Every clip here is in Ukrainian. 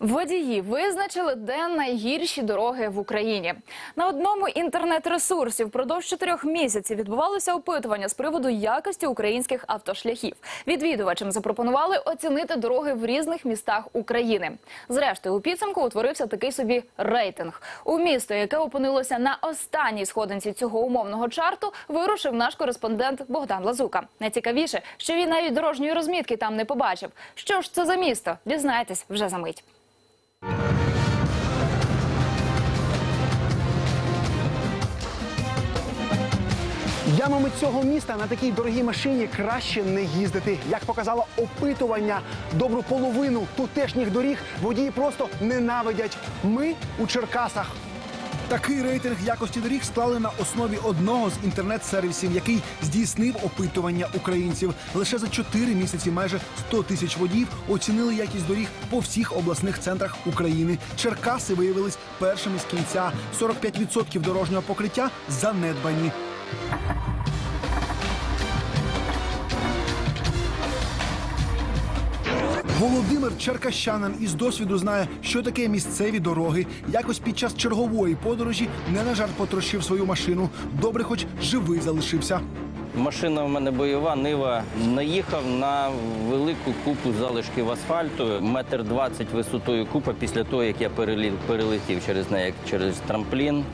Водії визначили, де найгірші дороги в Україні. На одному інтернет-ресурсі впродовж чотирьох місяців відбувалося опитування з приводу якості українських автошляхів. Відвідувачам запропонували оцінити дороги в різних містах України. Зрештою, у підсумку утворився такий собі рейтинг. У місто, яке опинилося на останній сходинці цього умовного чарту, вирушив наш кореспондент Богдан Лазука. Найцікавіше, що він навіть дорожньої розмітки там не побачив. Що ж це за місто? Дізнайтесь вже за мить. Ямами цього міста на такій дорогій машині краще не їздити. Як показало опитування, добру половину тутешніх доріг водії просто ненавидять. Ми у Черкасах. Такий рейтинг якості доріг склали на основі одного з інтернет-сервісів, який здійснив опитування українців. Лише за 4 місяці майже 100 тисяч водіїв оцінили якість доріг по всіх обласних центрах України. Черкаси виявились першими з кінця. 45% дорожнього покриття занедбані. Володимир Черкащанин із досвіду знає, що таке місцеві дороги. Якось під час чергової подорожі не на жарт потрощив свою машину. Добре, хоч живий залишився. Машина в мене бойова, нива. Наїхав на велику купу залишків асфальту, метр двадцять висотою купа після того, як я перелетів через неї, через трамплін.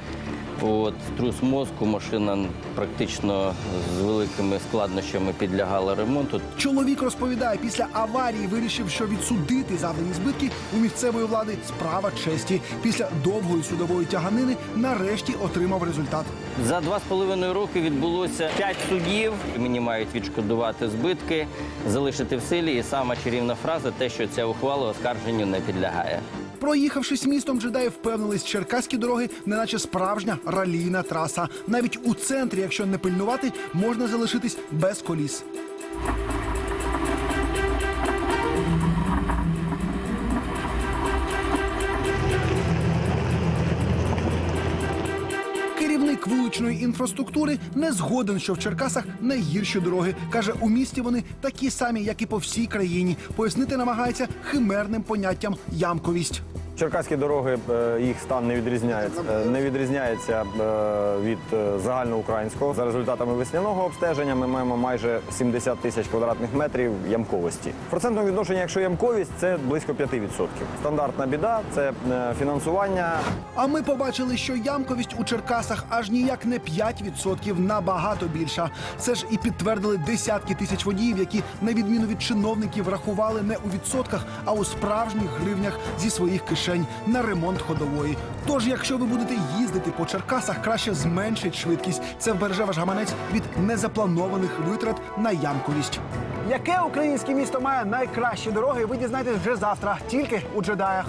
От, струс мозку, машина практично з великими складнощами підлягала ремонту. Чоловік розповідає, після аварії вирішив, що відсудити завдані збитки у місцевої влади справа честі. Після довгої судової тяганини нарешті отримав результат. За два з половиною роки відбулося п'ять судів. Мені мають відшкодувати збитки, залишити в силі. І сама чарівна фраза те, що ця ухвала оскарженню не підлягає. Проїхавшись містом, джедаї впевнились, черкаські дороги, неначе справжня ралійна траса. Навіть у центрі, якщо не пильнувати, можна залишитись без коліс. Керівник вуличної інфраструктури не згоден, що в Черкасах найгірші дороги. Каже, у місті вони такі самі, як і по всій країні. Пояснити намагається химерним поняттям ямковість. Черкаські дороги, е, їх стан не відрізняється, е, не відрізняється е, від загальноукраїнського. За результатами весняного обстеження ми маємо майже 70 тисяч квадратних метрів ямковості. В процентному відношенні, якщо ямковість, це близько 5%. Стандартна біда це фінансування. А ми побачили, що ямковість у Черкасах аж ніяк не 5%, набагато більша. Це ж і підтвердили десятки тисяч водіїв, які на відміну від чиновників рахували не у відсотках, а у справжніх гривнях зі своїх кишень на ремонт ходової. Тож, якщо ви будете їздити по Черкасах, краще зменшить швидкість. Це вбереже ваш гаманець від незапланованих витрат на ямковість. Яке українське місто має найкращі дороги? Ви дізнаєтесь вже завтра, тільки у джедаях.